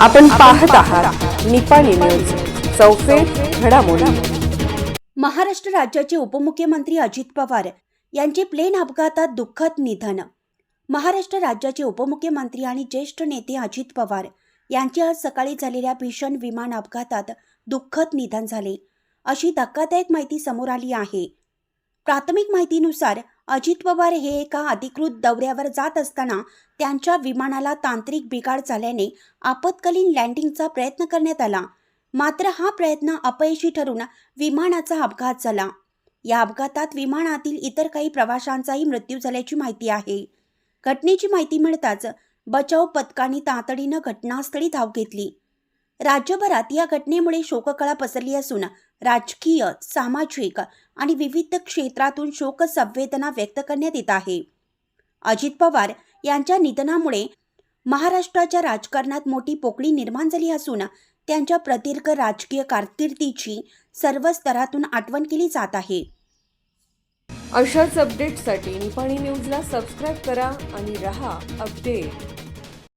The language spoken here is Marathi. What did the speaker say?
आपण पाहत आहात निपाणी न्यूज चौफेर घडामोडी. महाराष्ट्र राज्याचे उपमुख्यमंत्री अजित पवार यांचे प्लेन अपघातात दुःखद निधन. महाराष्ट्र राज्याचे उपमुख्यमंत्री आणि ज्येष्ठ नेते अजित पवार यांचे आज सकाळी झालेल्या भीषण विमान अपघातात दुःखद निधन झाले अशी धक्कादायक माहिती समोर आली आहे. प्राथमिक माहितीनुसार अजित पवार हे एका अधिकृत दौऱ्यावर जात असताना त्यांच्या विमानाला तांत्रिक बिघाड झाल्याने आपत्कालीन लँडिंगचा प्रयत्न करण्यात आला. मात्र हा प्रयत्न अपयशी ठरून विमानाचा अपघात झाला. या अपघातात विमानातील इतर काही प्रवाशांचाही मृत्यू झाल्याची माहिती आहे. घटनेची माहिती मिळताच बचाव पथकाने तातडीनं घटनास्थळी धाव घेतली. राज्यभरात या घटनेमुळे शोककळा पसरली असून राजकीय सामाजिक आणि विविध क्षेत्रातून शोक संवेदना व्यक्त करण्यात येत आहे. अजित पवार यांच्या निधनामुळे महाराष्ट्राच्या राजकारणात मोठी पोकळी निर्माण झाली असून त्यांच्या प्रदीर्घ राजकीय कारकिर्दीची सर्व स्तरातून आठवण केली जात आहे. अशाच अपडेटसाठी निपाणी न्यूजला सबस्क्राईब करा आणि रहा अपडेट